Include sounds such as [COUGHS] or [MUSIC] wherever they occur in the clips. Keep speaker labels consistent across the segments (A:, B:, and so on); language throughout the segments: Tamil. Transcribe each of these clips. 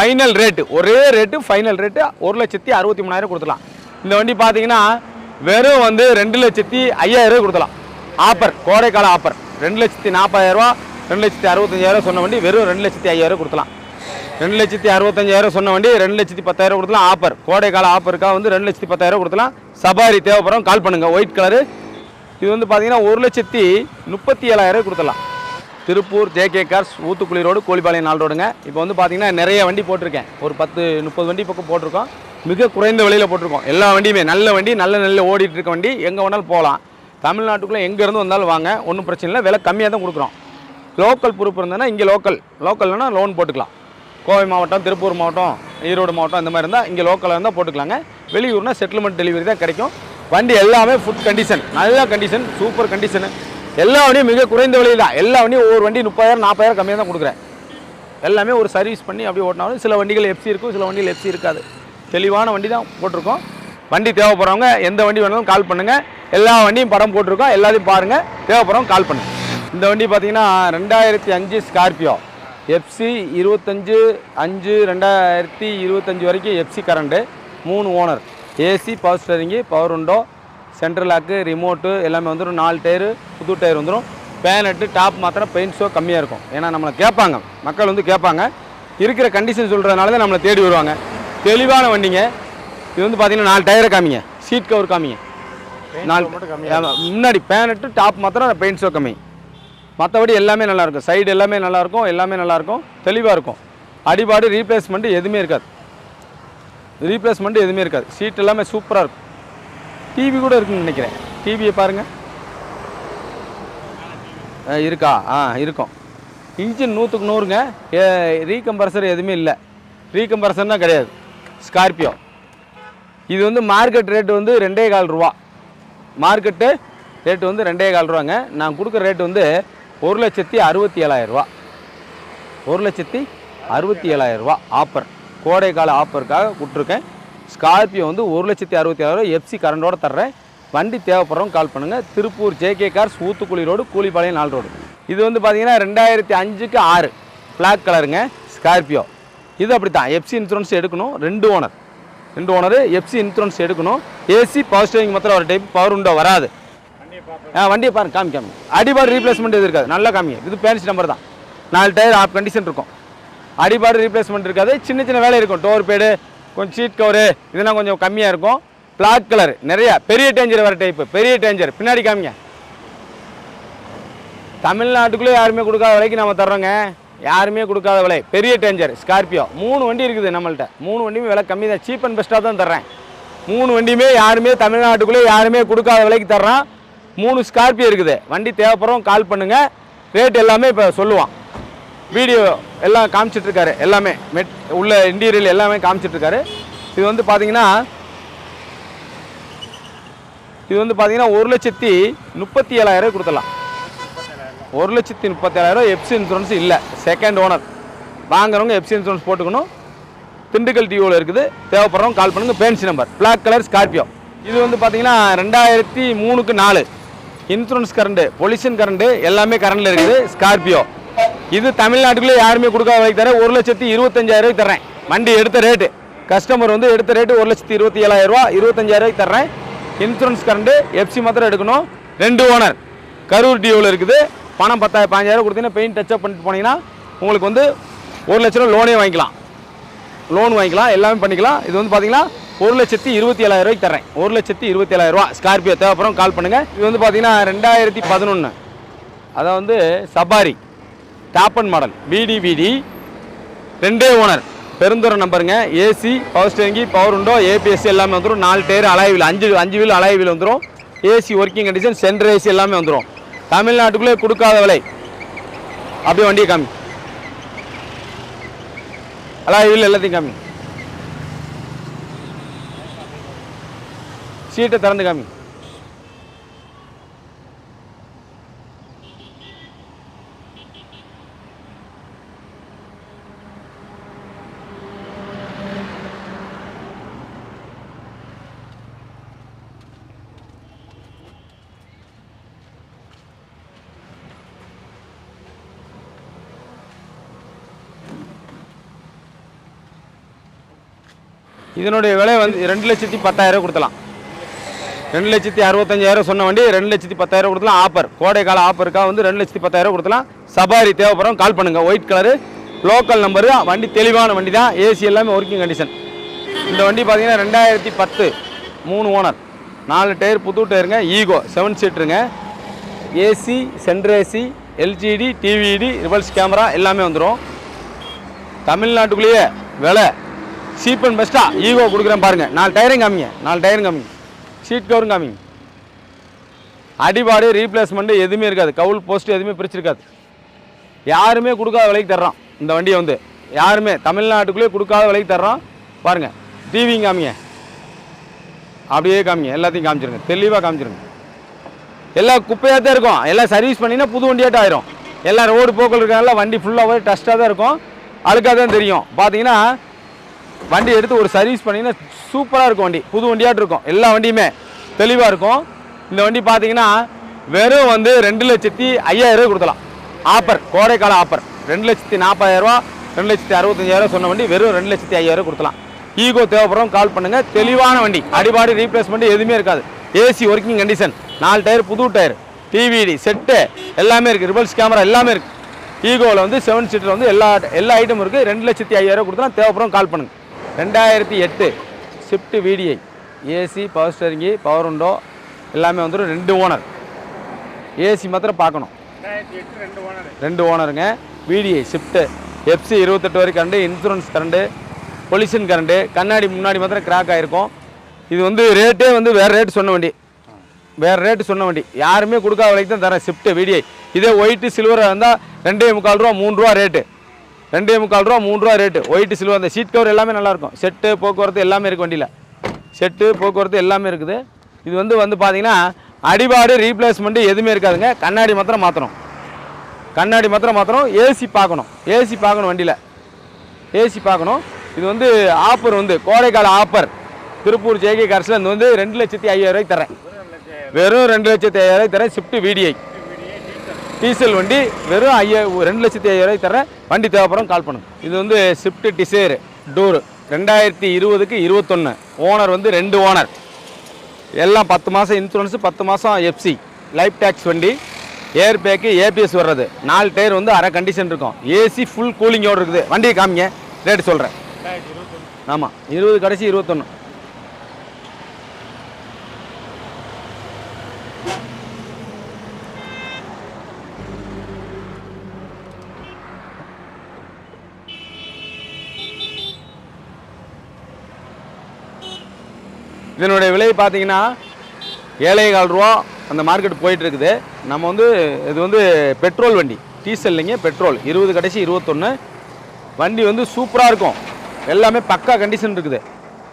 A: ஃபைனல் ரேட்டு ஒரே ரேட்டு ஃபைனல் ரேட்டு ஒரு லட்சத்தி அறுபத்தி மூணாயிரம் கொடுத்துலாம் இந்த வண்டி பார்த்தீங்கன்னா வெறும் வந்து ரெண்டு லட்சத்தி ஐயாயிரம் கொடுத்துலாம் ஆஃபர் கோடைக்கால ஆஃபர் ரெண்டு லட்சத்தி நாற்பதாயிரரூவா ரெண்டு லட்சத்தி அறுபத்தஞ்சாயிரம் சொன்ன வண்டி வெறும் ரெண்டு லட்சத்தி ஐயாயிரம் கொடுத்துலாம் ரெண்டு லட்சத்தி அறுபத்தஞ்சாயிரம் சொன்ன வண்டி ரெண்டு லட்சத்தி பத்தாயிரம் கொடுத்துலாம் ஆஃபர் கோடைக்கால ஆஃபருக்காக வந்து ரெண்டு லட்சத்தி பத்தாயிரம் கொடுத்துலாம் சபாரி தேவைப்படும் கால் பண்ணுங்க. ஒயிட் கலரு இது வந்து பார்த்தீங்கன்னா ஒரு லட்சத்தி முப்பத்தி ஏழாயிரம் கொடுத்துலாம் Tiruppur JK cars Uthukuli road Kozhipalayam நாள் ரோடுங்க. இப்போ வந்து பார்த்திங்கன்னா நிறைய வண்டி போட்டிருக்கேன். ஒரு பத்து முப்பது வண்டி பக்கம் போட்டிருக்கோம். மிக குறைந்த விலையில் போட்டிருக்கோம். எல்லா வண்டியுமே நல்ல வண்டி நல்ல நல்ல ஓடிட்டு இருக்க வண்டி. எங்கே வேணாலும் போகலாம். தமிழ்நாட்டுக்குள்ளே எங்கேருந்து வந்தாலும் வாங்க ஒன்றும் பிரச்சனை இல்லை. விலை கம்மியாக தான் கொடுக்குறோம். லோக்கல் பொறுப்பு இருந்ததுன்னா இங்கே லோக்கல். லோக்கல்னா லோன் போட்டுக்கலாம். கோவை மாவட்டம் திருப்பூர் மாவட்டம் ஈரோடு மாவட்டம் இந்த மாதிரி இருந்தால் இங்கே லோக்கலாக இருந்தால் போட்டுக்கலாங்க. வெளியூர்னால் செட்டில்மெண்ட் டெலிவரி தான் கிடைக்கும். வண்டி எல்லாமே ஃபுட் கண்டிஷன் நல்ல கண்டிஷன் சூப்பர் கண்டிஷனு எல்லா வண்டியும் மிக குறைந்த விலையில் தான். எல்லா வண்டியும் ஒவ்வொரு வண்டி முப்பதாயிரம் நாற்பதாயிரம் கம்மியாக தான் கொடுக்குறேன். எல்லாமே ஒரு சர்வீஸ் பண்ணி அப்படியே ஓட்டினாலும் சில வண்டிகள் எஃப்சி இருக்கும் சில வண்டிகள் எஃப்சி இருக்காது. தெளிவான வண்டி தான் போட்டிருக்கோம். வண்டி தேவைப்படுறவங்க எந்த வண்டி வேணாலும் கால் பண்ணுங்கள் எல்லா வண்டியும் படம் போட்டிருக்கோம். எல்லாத்தையும் பாருங்கள் தேவைப்படுறவங்க கால் பண்ணுங்கள் இந்த வண்டி பார்த்தீங்கன்னா ரெண்டாயிரத்தி அஞ்சு ஸ்கார்பியோ எஃப்சி இருபத்தஞ்சு அஞ்சு ரெண்டாயிரத்தி இருபத்தஞ்சு வரைக்கும் எஃப்சி கரண்ட்டு மூணு owner AC power steering power window central lock remote எல்லாமே வந்துடும் நாலு டயரு புது டயர் வந்துடும் பேனட்டு டாப் மாத்திரம் பெயிண்ட் ஷோ கம்மியாக இருக்கும். ஏன்னா நம்மளை கேட்பாங்க. மக்கள் வந்து கேட்பாங்க. இருக்கிற கண்டிஷன் சொல்கிறதுனால தான் நம்மளை தேடி வருவாங்க. தெளிவான வண்டிங்க. இது வந்து பார்த்தீங்கன்னா நாலு டயரை காமிங்க. சீட் கவர் காமிங்க. நாலு முன்னாடி பேனட்டு டாப் மாத்திரம் பெயிண்ட் ஷோ கம்மி. மற்றபடி எல்லாமே நல்லா இருக்கும். சைடு எல்லாமே நல்லா இருக்கும். எல்லாமே நல்லா இருக்கும். தெளிவாக இருக்கும். அடிபாடு ரீப்ளேஸ்மெண்ட் எதுவுமே இருக்காது. ரீப்ளேஸ்மெண்ட் எதுவுமே இருக்காது. சீட் எல்லாமே சூப்பராக இருக்கும். டிவி கூட இருக்குன்னு நினைக்கிறேன். டிவியை பாருங்கள் இருக்கா? ஆ இருக்கும். இன்ஜின் நூற்றுக்கு நூறுங்க. ரீகம்பரசர் எதுவுமே இல்லை. ரீகம்பரசர்னா கிடையாது. ஸ்கார்பியோ இது வந்து மார்க்கெட் ரேட் வந்து ரெண்டே கால் ரூபா. மார்க்கெட்டு ரேட்டு வந்து ரெண்டே கால் ரூபாங்க. நான் கொடுக்குற ரேட் வந்து ஒரு லட்சத்தி அறுபத்தி ஏழாயிரம் ரூபா. ஒரு லட்சத்தி அறுபத்தி ஏழாயிரம் ரூபா ஆஃபர் கோடைக்கால ஆஃபருக்காக கொடுத்துருக்கேன். ஸ்கார்பியோ வந்து ஒரு லட்சத்தி அறுபத்தி ஏழாயிரம் எஃப்சி கரண்டோட தர்றேன். வண்டி தேவைப்படுறவங்க கால் பண்ணுங்கள் Tiruppur JK cars Uthukuli road Koolipalayam நாலு ரோடு இது வந்து பார்த்தீங்கன்னா ரெண்டாயிரத்தி அஞ்சுக்கு ஆறு. பிளாக் கலருங்க ஸ்கார்பியோ இது அப்படி தான் எஃப்சி இன்சூரன்ஸ் எடுக்கணும். ரெண்டு ஓனர் ரெண்டு ஓனர் எஃப்சி இன்சூரன்ஸ் எடுக்கணும். ஏசி பவர் ஸ்டேரிங் மாத்திரம் ஒரு டைப் பவர் உண்டோ வராது. ஆ வண்டியை பாருங்க காமி காமி அடிபாடு ரீப்ளேஸ்மெண்ட் இது இருக்காது. நல்லா காமிங்க. இது பேரண்ட்ஸ் நம்பர் தான். நாலு டயர் ஆஃப் கண்டிஷன் இருக்கும். அடிபாடு ரீப்ளேஸ்மெண்ட் இருக்காது. சின்ன சின்ன வேலை இருக்கும். டோர் பேடு கொஞ்சம் சீட் கவரு இதெல்லாம் கொஞ்சம் கம்மியாக இருக்கும். பிளாக் கலர் நிறையா பெரிய டேஞ்சர் வர டைப்பு பெரிய டேஞ்சர் பின்னாடி காமிங்க. தமிழ்நாட்டுக்குள்ளே யாருமே கொடுக்காத விலைக்கு நம்ம தர்றோங்க. யாருமே கொடுக்காத விலை பெரிய டேஞ்சர் ஸ்கார்பியோ மூணு வண்டி இருக்குது நம்மள்கிட்ட மூணு வண்டியுமே விலை கம்மி தான் சீப் அண்ட் பெஸ்ட்டாக தான் தர்றேன். மூணு வண்டியுமே யாருமே தமிழ்நாட்டுக்குள்ளே யாருமே கொடுக்காத விலைக்கு தர்றான். மூணு ஸ்கார்பியோ இருக்குது. வண்டி தேவைப்படுறோம் கால் பண்ணுங்கள் ரேட் எல்லாமே இப்போ சொல்லுவான். வீடியோ எல்லாம் காமிச்சிட்ருக்காரு எல்லாமே. மெட் உள்ள இன்டீரியல் எல்லாமே காமிச்சிட்ருக்காரு. இது வந்து பார்த்தீங்கன்னா இது வந்து பார்த்தீங்கன்னா ஒரு லட்சத்தி முப்பத்தி ஏழாயிரம் கொடுத்துடலாம். ஒரு லட்சத்தி முப்பத்தேழாயிரம் எஃப்சி இன்சூரன்ஸ் இல்லை. செகண்ட் ஓனர் வாங்குறவங்க எப்சி இன்சூரன்ஸ் போட்டுக்கணும். திண்டுக்கல் டிஓவில் இருக்குது. தேவைப்படுறவங்க கால் பண்ணுங்க. Fancy number black colour Scorpio இது வந்து பார்த்தீங்கன்னா ரெண்டாயிரத்தி மூணுக்கு நாலு. இன்சூரன்ஸ் கரண்ட் பொல்யூஷன் கரண்ட் எல்லாமே கரண்டில் இருக்குது. ஸ்கார்பியோ இது தமிழ்நாட்டுக்குள்ளே யாருமே கொடுக்காத வரைக்கும் தரேன். ஒரு லட்சத்தி இருபத்தஞ்சாயிரம் தர்றேன். வண்டி எடுத்த ரேட்டு கஸ்டமர் வந்து எடுத்த ரேட்டு ஒரு லட்சத்தி இருபத்தி ஏழாயிரரூவா ரூபா இருபத்தஞ்சாயிரம் தர்றேன். இன்சூரன்ஸ் கரண்டு எஃப்சி மாத்திரம் எடுக்கணும். ரெண்டு ஓனர் கரூர் டியூவில் இருக்குது. பணம் பத்தாயிரம் பாஞ்சாயிரம் கொடுத்தீங்கன்னா பெயிண்ட் டச்சப் பண்ணிட்டு போனீங்கன்னா உங்களுக்கு வந்து ஒரு லட்ச ரூபா லோனே வாங்கிக்கலாம். லோன் வாங்கிக்கலாம் எல்லாமே பண்ணிக்கலாம். இது வந்து பார்த்தீங்கன்னா ஒரு லட்சத்தி இருபத்தி ஏழாயிரம் தரேன் ஒரு லட்சத்தி இருபத்தி ஏழாயிரம் ஸ்கார்பியோ தேவைப்படும் கால் பண்ணுங்கள் இது வந்து பார்த்தீங்கன்னா ரெண்டாயிரத்தி பதினொன்று அதான் வந்து சபாரி டாப் அண்ட் மாடல் பிடி ரெண்டே ஓனர். பெருந்துறை நம்பருங்க. ஏசி பவர் ஸ்டேரிங்கி பவர் உண்டோ ஏபிஎஸ்சி எல்லாமே வந்துடும் நாலு டயர் அலாய்வில் அஞ்சு அஞ்சு வீல் அலாய்வில் வந்துடும் AC working condition centre AC எல்லாமே வந்துடும் தமிழ்நாட்டுக்குள்ளே கொடுக்காத விலை. அப்படியே வண்டியை காமி. அலாய்வில் எல்லாத்தையும் காமி. சீட்டை திறந்து காமி. இதனுடைய விலை வந்து ரெண்டு லட்சத்தி பத்தாயிரம் கொடுத்தலாம். ரெண்டு லட்சத்தி அறுபத்தஞ்சாயிரம் சொன்ன வண்டி ரெண்டு லட்சத்தி பத்தாயிரம் கொடுத்தலாம் ஆஃபர் கோடை கால ஆஃபருக்காக வந்து ரெண்டு லட்சத்தி பத்தாயிரம் கொடுத்தலாம். சபாரி தேவைப்படும் கால் பண்ணுங்கள் ஒயிட் கலரு லோக்கல் நம்பரு வண்டி தெளிவான வண்டி தான். ஏசி எல்லாமே ஒர்க்கிங் கண்டிஷன் இந்த வண்டி பார்த்தீங்கன்னா ரெண்டாயிரத்தி பத்து. மூணு ஓனர் நாலு டயர் புது டயருங்க Eeco seven சீட்ருங்க AC centre AC LCD DVD reverse camera எல்லாமே வந்துடும் தமிழ்நாட்டுக்குள்ளேயே விலை சீப் அண்ட் பெஸ்ட்டாக ஈகோ கொடுக்குறேன் பாருங்கள் நாலு டயரும் காமிங்க. நாலு டயரும் காமிங்க. சீட் கவரும் காமிங்க. அடிபாடு ரீப்ளேஸ்மெண்ட் எதுவுமே இருக்காது. கவுல் போஸ்ட் எதுவுமே பிரிச்சிருக்காது. யாருமே கொடுக்காத விலைக்கு தர்றோம் இந்த வண்டியை வந்து. யாருமே தமிழ்நாட்டுக்குள்ளேயே கொடுக்காத விலைக்கு தர்றோம் பாருங்கள் டிவியும் காமிங்க. அப்படியே காமிங்க. எல்லாத்தையும் காமிச்சிருங்க. தெளிவாக காமிச்சிருங்க. எல்லாம் குப்பையாக தான் இருக்கும். எல்லாம் சர்வீஸ் பண்ணிங்கன்னா புது வண்டியாட்டம் ஆயிரும். எல்லாம் ரோடு போக்கில் இருக்கிறனால வண்டி ஃபுல்லாகவே டஸ்ட்டாக தான் இருக்கும். அழுக்காக தான் தெரியும். பார்த்தீங்கன்னா வண்டி எடுத்து ஒரு சர்வீஸ் பண்ணிங்கன்னா சூப்பராக இருக்கும் வண்டி. புது வண்டியாட்டு இருக்கும். எல்லா வண்டியுமே தெளிவாக இருக்கும். இந்த வண்டி பார்த்தீங்கன்னா வெறும் வந்து ரெண்டு லட்சத்தி ஐயாயிரம் கொடுத்தலாம் ஆஃபர் கோடைக்கால ஆஃபர் ரெண்டு லட்சத்தி நாற்பதாயிரரூவா ரெண்டு லட்சத்தி அறுபத்தஞ்சாயிரம் சொன்ன வண்டி வெறும் ரெண்டு லட்சத்தி ஐயாயிரம் கொடுத்தலாம் ஈகோ தேவைப்படும் கால் பண்ணுங்கள் தெளிவான வண்டி. அடிபாடி ரீப்ளேஸ்மெண்ட் எதுவுமே இருக்காது. ஏசி ஒர்க்கிங் கண்டிஷன் நாலு டயர் புது டயர் டிவிடி செட்டு எல்லாமே இருக்குது ரிபல்ஸ் கேமரா எல்லாமே இருக்குது ஈகோவில் வந்து செவன் சீட்டர் வந்து எல்லா எல்லா ஐட்டமும் இருக்குது ரெண்டு லட்சத்தி ஐயாயிரம் கொடுத்தலாம் தேவைப்படும் கால் பண்ணுங்க. ரெண்டாயிரத்தி எட்டு Swift VDI AC power steering power window எல்லாமே வந்துடும் ரெண்டு ஓனர் ஏசி மாத்திரம் பார்க்கணும். ரெண்டு ஓனருங்க விடிஐ ஷிஃப்ட்டு எஃப்சி இருபத்தெட்டு வரை current insurance current pollution current கண்ணாடி முன்னாடி மாத்திரம் கிராக் ஆகிருக்கும் இது வந்து ரேட்டே வந்து வேறு ரேட்டு சொன்ன வண்டி. வேறு ரேட்டு சொன்ன வண்டி. யாருமே கொடுக்காத விலைக்கு தான் தரேன் ஷிஃப்ட்டு விடிஐ இதே ஒயிட்டு சில்வராக இருந்தால் ரெண்டே முக்கால் ரூபா மூணு ரூபா ரேட்டு ரெண்டே முக்கால் ரூபா மூணு ரூபா ரேட்டு ஒயிட் சில்வர் அந்த சீட் கவர் எல்லாமே நல்லாயிருக்கும். செட்டு போக்குவரத்து எல்லாமே இருக்குது வண்டியில். செட்டு போக்குவரத்து எல்லாமே இருக்குது. இது வந்து வந்து பார்த்தீங்கன்னா அடிபாடு ரீப்ளேஸ்மெண்ட்டு எதுவுமே இருக்காதுங்க. கண்ணாடி மாத்திரம் மாற்றணும் கண்ணாடி மாத்திரம் மாத்திரம் ஏசி பார்க்கணும் ஏசி பார்க்கணும் வண்டியில். ஏசி பார்க்கணும் இது வந்து ஆஃபர் வந்து கோடைக்கால ஆஃபர் திருப்பூர் ஜேகே கார்ஸில் இந்த வந்து ரெண்டு லட்சத்தி ஐயாயிரம் தரேன் வெறும் ரெண்டு லட்சத்தி ஐயாயிரம் தரேன் ஸ்விஃப்ட் விடிஐ டீசல் வண்டி வெறும் ஐயா ரெண்டு லட்சத்தி ஐயாயிரம் ரூபாய்க்கு தரேன் வண்டி தேவைப்படும் கால் பண்ணுங்க. இது வந்து ஸ்விஃப்ட் டிசைர் டூர் ரெண்டாயிரத்தி இருபதுக்கு இருபத்தொன்று ஓனர் வந்து ரெண்டு ஓனர் எல்லாம் பத்து மாதம் இன்சூரன்ஸு பத்து மாதம் எஃப்சி லைஃப் டேக்ஸ் வண்டி. ஏர் பேக்கு ஏபிஎஸ் வர்றது. நாலு டயர் வந்து அரை கண்டிஷன் இருக்கும். ஏசி ஃபுல் கூலிங்கோடு இருக்குது. வண்டியை காமிங்க. ரேட்டு சொல்கிறேன் ஆமாம் இருபது கடைசி இருபத்தொன்று இதனுடைய விலை பார்த்தீங்கன்னா ஏழை கால் ரூபா அந்த மார்க்கெட் போயிட்டு இருக்குது நம்ம வந்து இது வந்து பெட்ரோல் வண்டி. டீசல் இல்லைங்க பெட்ரோல் இருபது கடைசி இருபத்தொன்று வண்டி வந்து சூப்பராக இருக்கும். எல்லாமே பக்கா கண்டிஷன் இருக்குது.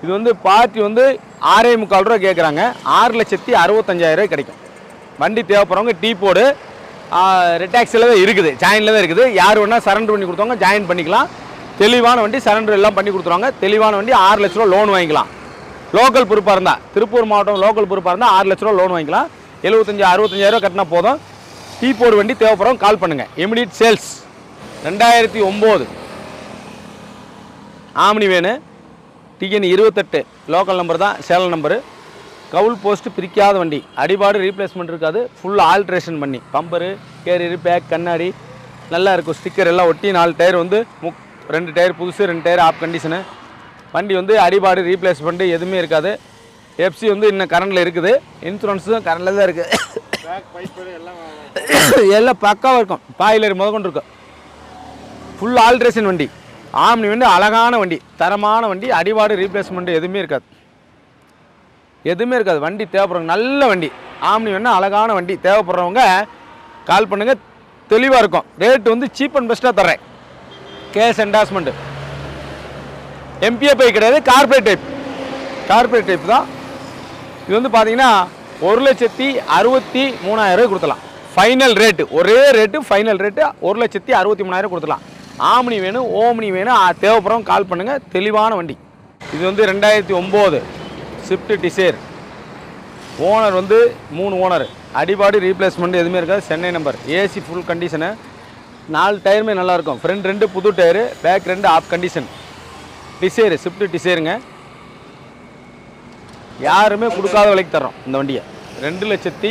A: இது வந்து பார்ட்டி வந்து ஆறே முக்கால் ரூபா கேட்குறாங்க ஆறு லட்சத்தி அறுபத்தஞ்சாயிரம் ரூபாய் கிடைக்கும். வண்டி தேவைப்படுறவங்க டீ போடு. ரெட்டாக்ஸில் தான் இருக்குது. ஜாயினில் தான் இருக்குது. யார் வேணால் சரண்டர் பண்ணி கொடுத்தவங்க ஜாயின் பண்ணிக்கலாம். தெளிவான வண்டி சரண்டர் எல்லாம் பண்ணி கொடுத்துருவாங்க. தெளிவான வண்டி ஆறு லட்ச ரூபா லோன் வாங்கிக்கலாம். லோக்கல் பொறுப்பாக இருந்தால் திருப்பூர் மாவட்டம் லோக்கல் பொறுப்பாக இருந்தால் ஆறு லட்ச ரூபா லோன் வாங்கிக்கலாம். எழுபத்தஞ்சி அறுபத்தஞ்சாயிரம் கட்டினா போதும். டீ போர்டு வண்டி தேவைப்படுறோம் கால் பண்ணுங்கள் இமிடியட் சேல்ஸ். ரெண்டாயிரத்தி ஒம்பது. Omni van. டிஎன் இருபத்தெட்டு. லோக்கல் நம்பர் தான் சேலம் நம்பரு. கவுல் போஸ்ட்டு பிரிக்காத வண்டி. அடிபாடு ரீப்ளேஸ்மெண்ட் இருக்காது. ஃபுல் ஆல்ட்ரேஷன் பண்ணி. பம்பரு கேரியர் பேக் கண்ணாடி. நல்லா இருக்கும். ஸ்டிக்கர் எல்லாம் ஒட்டி நாலு டயர் வந்து முக் ரெண்டு டயர் புதுசு ரெண்டு டயர் ஆஃப் கண்டிஷனு வண்டி வந்து அடிபாடு ரீப்ளேஸ்மெண்ட் எதுவுமே இருக்காது. எஃப்சி வந்து இன்னும் கரண்டில் இருக்குது. இன்சூரன்ஸும் கரண்டில் தான் இருக்குது [COUGHS] எல்லாம் பக்காவாக இருக்கும். பாயிலர் முதற்கொண்டு இருக்கும் ஃபுல் ஆல்ட்ரேஷன் வண்டி. ஆம்னி வந்து அழகான வண்டி. தரமான வண்டி. அடிபாடு ரீப்ளேஸ்மெண்ட் எதுவுமே இருக்காது. எதுவுமே இருக்காது. வண்டி தேவைப்படுறவங்க நல்ல வண்டி. ஆம்னி வேணா அழகான வண்டி. தேவைப்படுறவங்க கால் பண்ணுங்கள் தெளிவாக இருக்கும். ரேட்டு வந்து சீப் அண்ட் பெஸ்ட்டாக தர்றேன். கேஷ் என்டாஸ்மெண்ட்டு எம்பிஎஃப்ஐ கிடையாது கார்பரேட் டைப் கார்பரேட் டைப் தான். இது வந்து பார்த்தீங்கன்னா ஒரு லட்சத்தி அறுபத்தி மூணாயிரம் ரூபாய் கொடுத்தலாம் ஃபைனல் ரேட்டு ஒரே ரேட்டு ஃபைனல் ரேட்டு ஒரு லட்சத்தி அறுபத்தி மூணாயிரம் கொடுத்தலாம் ஆம்னி வேணும் ஓம்னி வேணும் ஆ, தேவைப்படுறவங்க கால் பண்ணுங்கள் தெளிவான வண்டி. இது வந்து ரெண்டாயிரத்தி ஒம்பது ஸ்விஃப்ட் டிசைர் ஓனர் வந்து மூணு ஓனர் அடிபாடி ரீப்ளேஸ்மெண்ட் எதுவுமே இருக்காது Chennai number AC full condition நாலு டயருமே நல்லாயிருக்கும் ஃப்ரண்ட் ரெண்டு புது டயரு பேக் ரெண்டு ஆஃப் கண்டிஷன் டிசைரு ஸ்விஃப்ட் டிசைருங்க. யாருமே கொடுக்காத விலைக்கு தர்றோம் இந்த வண்டியை. ரெண்டு லட்சத்தி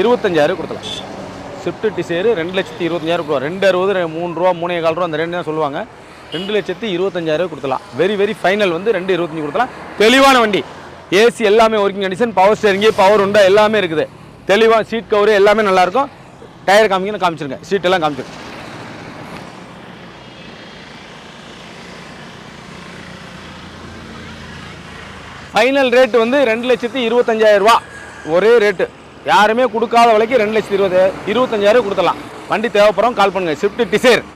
A: இருபத்தஞ்சாயிரம் கொடுக்கலாம். ஸ்விஃப்ட் டிசைரு ரெண்டு லட்சத்தி இருபத்தஞ்சாயிரம் கொடுக்கலாம். ரெண்டு அறுபது மூணு ரூபா மூணே கால் ரூபா அந்த ரெண்டு தான் சொல்லுவாங்க. ரெண்டு லட்சத்தி இருபத்தஞ்சாயிரம் கொடுக்கலாம். வெரி வெரி ஃபைனல் வந்து ரெண்டு இருபத்தஞ்சு கொடுக்கலாம். தெளிவான வண்டி. ஏசி எல்லாமே working condition power steering power window எல்லாமே இருக்குது. தெளிவாக சீட் கவரு எல்லாமே நல்லாயிருக்கும் டயர் காமிக்கணும் காமிச்சிருங்க. சீட்டெல்லாம் காமிச்சிருங்க. ஃபைனல் ரேட்டு வந்து ரெண்டு லட்சத்தி இருபத்தஞ்சாயிரம் ரூபா. ஒரே ரேட்டு யாருமே கொடுக்காத விலைக்கு ரெண்டு லட்சத்தி இருபது இருபத்தஞ்சாயிரம் கொடுத்தலாம் வண்டி தேவைப்படுறோம் கால் பண்ணுங்கள் ஸ்விஃப்ட் டிசைர்